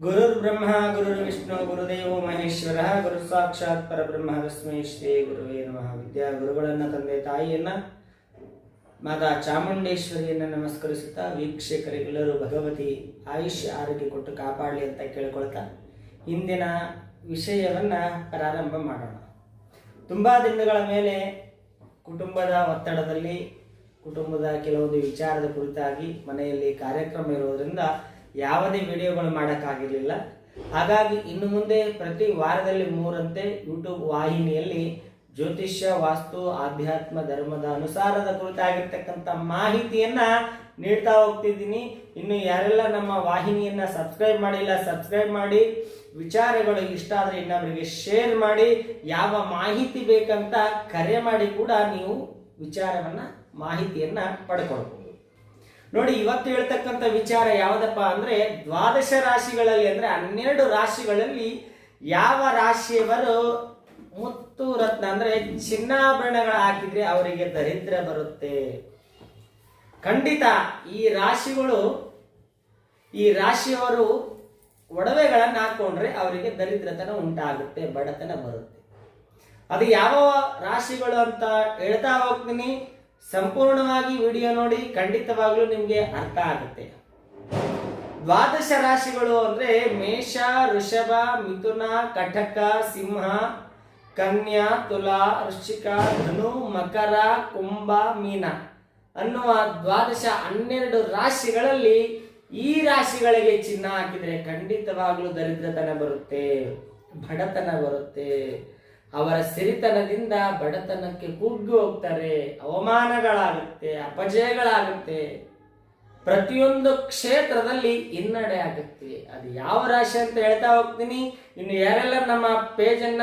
ಗುರುರ್ ಬ್ರಹ್ಮ ಗುರುರ್ ವಿಷ್ಣು ಗುರುದೇವೋ ಮಹೇಶ್ವರ ಗುರು ಸಾಕ್ಷಾತ್ ಪರಬ್ರಹ್ಮ ತಸ್ಮೈ ಶ್ರೀ ಗುರುವೇ ನಮಃ ವಿದ್ಯಾ ಗುರುಗಳನ್ನ ತಂದೆ ತಾಯಿಯನ್ನ, ಮಾತಾ ಚಾಮುಂಡೇಶ್ವರಿಯನ್ನ ನಮಸ್ಕರಿಸುತ್ತಾ ವೀಕ್ಷಕರಿಗೆಲ್ಲರೂ ಭಗವತಿ ಆಯುಷ್ಯ ಆರೋಗ್ಯ ಕೊಟ್ಟು ಕಾಪಾಡಲಿ ಅಂತ ಕೇಳ್ಕೊಳ್ತಾ ಇಂದಿನ ವಿಷಯವನ್ನ ಪ್ರಾರಂಭ ಮಾಡೋಣ. ತುಂಬಾ ದಿನಗಳ ಮೇಲೆ ಕುಟುಂಬದ ಒತ್ತಡದಲ್ಲಿ, ಕುಟುಂಬದ ಕೆಲವೊಂದು ವಿಚಾರದ ಕುರಿತಾಗಿ ಮನೆಯಲ್ಲಿ ಕಾರ್ಯಕ್ರಮ ಇರೋದ್ರಿಂದ ಯಾವುದೇ ವಿಡಿಯೋಗಳು ಮಾಡೋಕ್ಕಾಗಿರಲಿಲ್ಲ. ಹಾಗಾಗಿ ಇನ್ನು ಮುಂದೆ ಪ್ರತಿ ವಾರದಲ್ಲಿ ಮೂರಂತೆ ಯೂಟ್ಯೂಬ್ ವಾಹಿನಿಯಲ್ಲಿ ಜ್ಯೋತಿಷ್ಯ, ವಾಸ್ತು, ಆಧ್ಯಾತ್ಮ, ಧರ್ಮದ ಅನುಸಾರದ ಕುರಿತಾಗಿರ್ತಕ್ಕಂಥ ಮಾಹಿತಿಯನ್ನ ನೀಡ್ತಾ ಹೋಗ್ತಿದ್ದೀನಿ. ಇನ್ನು ಯಾರೆಲ್ಲ ನಮ್ಮ ವಾಹಿನಿಯನ್ನ ಸಬ್ಸ್ಕ್ರೈಬ್ ಮಾಡಿಲ್ಲ, ಸಬ್ಸ್ಕ್ರೈಬ್ ಮಾಡಿ. ವಿಚಾರಗಳು ಇಷ್ಟ ಆದರೆ ಇನ್ನೊಬ್ಬರಿಗೆ ಶೇರ್ ಮಾಡಿ. ಯಾವ ಮಾಹಿತಿ ಬೇಕಂತ ಕರೆ ಮಾಡಿ ಕೂಡ ನೀವು ವಿಚಾರವನ್ನ, ಮಾಹಿತಿಯನ್ನ ಪಡ್ಕೊಳ್ಬಹುದು ನೋಡಿ, ಇವತ್ತು ಹೇಳ್ತಕ್ಕಂಥ ವಿಚಾರ ಯಾವುದಪ್ಪ ಅಂದ್ರೆ ದ್ವಾದಶ ರಾಶಿಗಳಲ್ಲಿ ಅಂದ್ರೆ ಹನ್ನೆರಡು ರಾಶಿಗಳಲ್ಲಿ ಯಾವ ರಾಶಿಯವರು ಮುತ್ತು ರತ್ನ ಅಂದ್ರೆ ಚಿನ್ನಾಭರಣಗಳ ಹಾಕಿದ್ರೆ ಅವರಿಗೆ ದರಿದ್ರ ಬರುತ್ತೆ. ಖಂಡಿತ ಈ ರಾಶಿಗಳು, ಈ ರಾಶಿಯವರು ಒಡವೆಗಳನ್ನು ಹಾಕೊಂಡ್ರೆ ಅವರಿಗೆ ದರಿದ್ರತನ ಉಂಟಾಗುತ್ತೆ, ಬಡತನ ಬರುತ್ತೆ. ಅದು ಯಾವ ರಾಶಿಗಳು ಅಂತ ಹೇಳ್ತಾ ಹೋಗ್ತೀನಿ. ಸಂಪೂರ್ಣವಾಗಿ ವಿಡಿಯೋ ನೋಡಿ ಖಂಡಿತವಾಗ್ಲೂ ನಿಮಗೆ ಅರ್ಥ ಆಗುತ್ತೆ. ದ್ವಾದಶ ರಾಶಿಗಳು ಅಂದ್ರೆ ಮೇಷ ಋಷಭ ಮಿಥುನ, ಕಟಕ, ಸಿಂಹ, ಕನ್ಯಾ, ತುಲಾ, ವೃಶ್ಚಿಕ, ಧನು, ಮಕರ, ಕುಂಭ, ಮೀನ ಅನ್ನುವ ದ್ವಾದಶ ಹನ್ನೆರಡು ರಾಶಿಗಳಲ್ಲಿ ಈ ರಾಶಿಗಳಿಗೆ ಚಿನ್ನ ಹಾಕಿದ್ರೆ ಖಂಡಿತವಾಗ್ಲೂ ದರಿದ್ರತನ ಬರುತ್ತೆ, ಬಡತನ ಬರುತ್ತೆ. ಅವರ ಸಿರಿತನದಿಂದ ಬಡತನಕ್ಕೆ ಕುಗ್ಗಿ ಹೋಗ್ತಾರೆ, ಅವಮಾನಗಳಾಗುತ್ತೆ, ಅಪಜಯಗಳಾಗುತ್ತೆ. ಪ್ರತಿಯೊಂದು ಕ್ಷೇತ್ರದಲ್ಲಿ ಹಿನ್ನಡೆ ಆಗುತ್ತೆ. ಅದು ಯಾವ ರಾಶಿ ಅಂತ ಹೇಳ್ತಾ ಹೋಗ್ತೀನಿ. ಇನ್ನು ಯಾರೆಲ್ಲ ನಮ್ಮ ಪೇಜನ್ನ,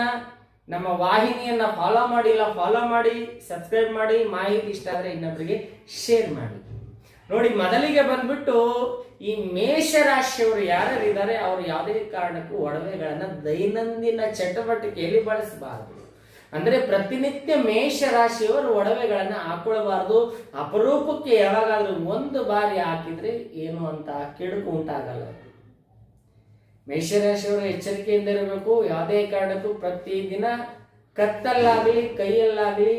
ನಮ್ಮ ವಾಹಿನಿಯನ್ನ ಫಾಲೋ ಮಾಡಿಲ್ಲ ಫಾಲೋ ಮಾಡಿ ಸಬ್ಸ್ಕ್ರೈಬ್ ಮಾಡಿ, ಮಾಹಿತಿ ಇಷ್ಟ ಆದರೆ ಇನ್ನೊಬ್ಬರಿಗೆ ಶೇರ್ ಮಾಡಿ. ನೋಡಿ, ಮೊದಲಿಗೆ ಬಂದ್ಬಿಟ್ಟು ಈ ಮೇಷ ರಾಶಿಯವರು ಯಾರ್ಯಾರಿದ್ದಾರೆ, ಅವರು ಯಾವುದೇ ಕಾರಣಕ್ಕೂ ಒಡವೆಗಳನ್ನ ದೈನಂದಿನ ಚಟುವಟಿಕೆಯಲ್ಲಿ ಬಳಸಬಾರದು. ಅಂದ್ರೆ ಪ್ರತಿನಿತ್ಯ ಮೇಷ ರಾಶಿಯವರು ಒಡವೆಗಳನ್ನ ಹಾಕೊಳ್ಬಾರ್ದು ಅಪರೂಪಕ್ಕೆ ಯಾವಾಗಾದ್ರೂ ಒಂದು ಬಾರಿ ಹಾಕಿದ್ರೆ ಏನು ಅಂತ ಕೆಡುಕು ಉಂಟಾಗಲ್ಲ. ಮೇಷರಾಶಿಯವರು ಎಚ್ಚರಿಕೆಯಿಂದ ಇರಬೇಕು. ಯಾವುದೇ ಕಾರಣಕ್ಕೂ ಪ್ರತಿದಿನ ಕತ್ತಲ್ಲಾಗಲಿ, ಕೈಯಲ್ಲಾಗಲಿ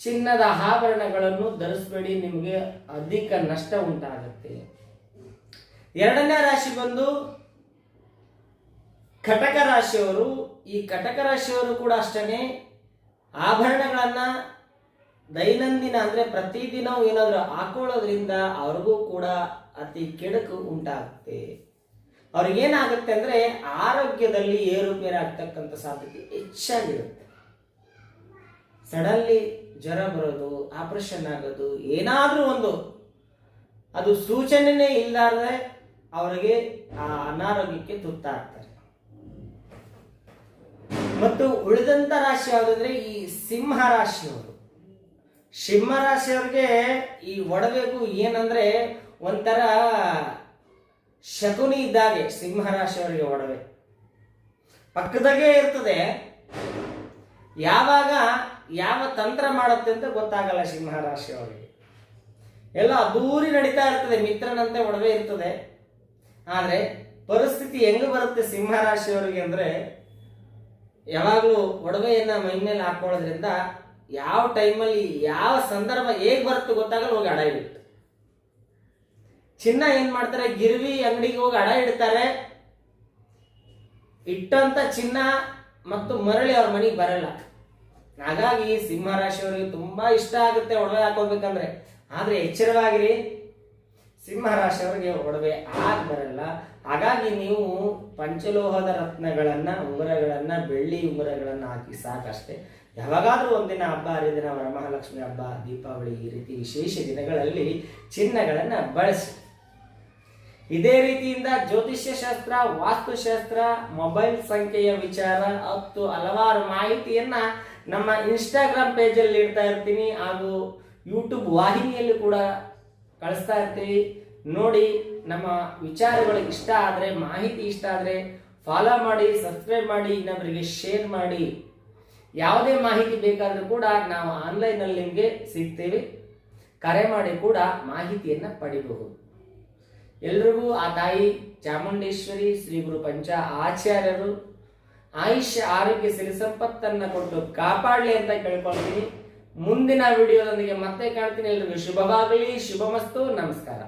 ಚಿನ್ನದ ಆಭರಣಗಳನ್ನು ಧರಿಸಬೇಡಿ, ನಿಮಗೆ ಅಧಿಕ ನಷ್ಟ ಉಂಟಾಗುತ್ತೆ. ಎರಡನೇ ರಾಶಿ ಬಂದು ಕಟಕ ರಾಶಿಯವರು. ಈ ಕಟಕ ರಾಶಿಯವರು ಕೂಡ ಅಷ್ಟೇ ಆಭರಣಗಳನ್ನ ದೈನಂದಿನ ಅಂದ್ರೆ ಪ್ರತಿದಿನವೂ ಏನಾದರೂ ಹಾಕೊಳ್ಳೋದ್ರಿಂದ ಅವ್ರಿಗೂ ಕೂಡ ಅತಿ ಕೆಡುಕು ಉಂಟಾಗುತ್ತೆ. ಅವ್ರಿಗೇನಾಗುತ್ತೆ ಅಂದ್ರೆ ಆರೋಗ್ಯದಲ್ಲಿ ಏರುಪೇರಾಗ್ತಕ್ಕಂಥ ಸಾಧ್ಯತೆ ಹೆಚ್ಚಾಗಿರುತ್ತೆ. ಸಡನ್ಲಿ ಜ್ವರ ಬರೋದು, ಆಪರೇಷನ್ ಆಗೋದು, ಏನಾದರೂ ಒಂದು. ಅದು ಸೂಚನೆನೇ ಇಲ್ಲಾರ್ದೆ ಅವರಿಗೆ ಆ ಅನಾರೋಗ್ಯಕ್ಕೆ ತುತ್ತಾಗ್ತಾರೆ. ಮತ್ತು ಉಳಿದಂತ ರಾಶಿ ಯಾವುದಂದ್ರೆ ಈ ಸಿಂಹ ರಾಶಿಯವರು. ಸಿಂಹ ರಾಶಿಯವ್ರಿಗೆ ಈ ಒಡಬೇಕು ಏನಂದ್ರೆ ಒಂಥರ ಶಕುನಿ ಇದ್ದಾಗೆ ಸಿಂಹ ರಾಶಿಯವರಿಗೆ ಒಡವೆ. ಪಕ್ಕದಾಗೆ ಇರ್ತದೆ. ಯಾವಾಗ ಯಾವ ತಂತ್ರ ಮಾಡುತ್ತೆ ಅಂತ ಗೊತ್ತಾಗಲ್ಲ ಸಿಂಹ ರಾಶಿಯವರಿಗೆ ಎಲ್ಲ ಅದ್ದೂರಿ ನಡೀತಾ ಇರ್ತದೆ, ಮಿತ್ರನಂತೆ ಒಡವೆ ಇರ್ತದೆ. ಆದರೆ ಪರಿಸ್ಥಿತಿ ಹೆಂಗ್ ಬರುತ್ತೆ ಸಿಂಹ ಅಂದರೆ ಅಂದ್ರೆ ಯಾವಾಗಲೂ ಒಡವೆಯನ್ನ ಮೈಮೇಲೆ ಹಾಕೊಳ್ಳೋದ್ರಿಂದ ಯಾವ ಟೈಮಲ್ಲಿ ಯಾವ ಸಂದರ್ಭ ಹೇಗೆ ಬರುತ್ತೆ ಗೊತ್ತಾಗಲ್ಲ, ಹೋಗಿ ಅಡ ಇಡುತ್ತೆ ಚಿನ್ನ ಏನು ಮಾಡ್ತಾರೆ, ಗಿರ್ವಿ ಅಂಗಡಿಗೆ ಹೋಗಿ ಅಡ ಇಡ್ತಾರೆ ಇಟ್ಟಂತ ಚಿನ್ನ ಮತ್ತು ಮರಳಿ ಅವ್ರ ಮನೆಗೆ ಬರಲ್ಲ. ಹಾಗಾಗಿ ಸಿಂಹ ರಾಶಿಯವರಿಗೆ ತುಂಬಾ ಇಷ್ಟ ಆಗುತ್ತೆ ಒಡವೆ ಹಾಕೋಬೇಕಂದ್ರೆ ಆದ್ರೆ ಎಚ್ಚರವಾಗಿರಿ. ಸಿಂಹ ರಾಶಿಯವರಿಗೆ ಒಡವೆ ಆಗ ಬರಲ್ಲ ಹಾಗಾಗಿ ನೀವು ಪಂಚಲೋಹದ ರತ್ನಗಳನ್ನ, ಉಂಗುರಗಳನ್ನ, ಬೆಳ್ಳಿ ಉಂಗುರಗಳನ್ನ ಹಾಕಿ ಸಾಕಷ್ಟೇ. ಯಾವಾಗಾದ್ರೂ ಒಂದಿನ ಹಬ್ಬ, ಹರಿದಿನ, ವರಮಹಾಲಕ್ಷ್ಮಿ ಹಬ್ಬ, ದೀಪಾವಳಿ ಈ ರೀತಿ ವಿಶೇಷ ದಿನಗಳಲ್ಲಿ ಚಿನ್ನಗಳನ್ನ ಬಳಸಿ. ಇದೇ ರೀತಿಯಿಂದ ಜ್ಯೋತಿಷ್ಯ ಶಾಸ್ತ್ರ, ವಾಸ್ತುಶಾಸ್ತ್ರ, ಮೊಬೈಲ್ ಸಂಖ್ಯೆಯ ವಿಚಾರ ಮತ್ತು ಹಲವಾರು ಮಾಹಿತಿಯನ್ನ ನಮ್ಮ ಇನ್ಸ್ಟಾಗ್ರಾಮ್ ಪೇಜಲ್ಲಿ ಇಡ್ತಾ ಇರ್ತೀನಿ. ಹಾಗೂ ಯೂಟ್ಯೂಬ್ ವಾಹಿನಿಯಲ್ಲಿ ಕೂಡ ಕಳಿಸ್ತಾ ಇರ್ತೀವಿ. ನೋಡಿ, ನಮ್ಮ ವಿಚಾರಗಳು ಇಷ್ಟ ಆದರೆ, ಮಾಹಿತಿ ಇಷ್ಟ ಆದರೆ ಫಾಲೋ ಮಾಡಿ ಸಬ್ಸ್ಕ್ರೈಬ್ ಮಾಡಿ ಇನ್ನೊಬ್ಬರಿಗೆ ಶೇರ್ ಮಾಡಿ. ಯಾವುದೇ ಮಾಹಿತಿ ಬೇಕಾದರೂ ಕೂಡ ನಾವು ಆನ್ಲೈನಲ್ಲಿ ನಿಮಗೆ ಸಿಗ್ತೇವೆ. ಕರೆ ಮಾಡಿ ಕೂಡ ಮಾಹಿತಿಯನ್ನು ಪಡಿಬಹುದು. ಎಲ್ರಿಗೂ ಆ ತಾಯಿ ಚಾಮುಂಡೇಶ್ವರಿ ಶ್ರೀ ಗುರು ಪಂಚ ಆಚಾರ್ಯರು ಆಯುಷ್ಯ ಆರೋಗ್ಯ ಸಿರಿ ಸಂಪತ್ತನ್ನ ಕೊಟ್ಟು ಕಾಪಾಡಲಿ ಅಂತ ಕೇಳ್ಕೊಳ್ತೀನಿ. ಮುಂದಿನ ವಿಡಿಯೋದೊಂದಿಗೆ ಮತ್ತೆ ಕಾಣ್ತೀನಿ. ಎಲ್ರಿಗೂ ಶುಭವಾಗಲಿ, ಶುಭಮಸ್ತು, ನಮಸ್ಕಾರ.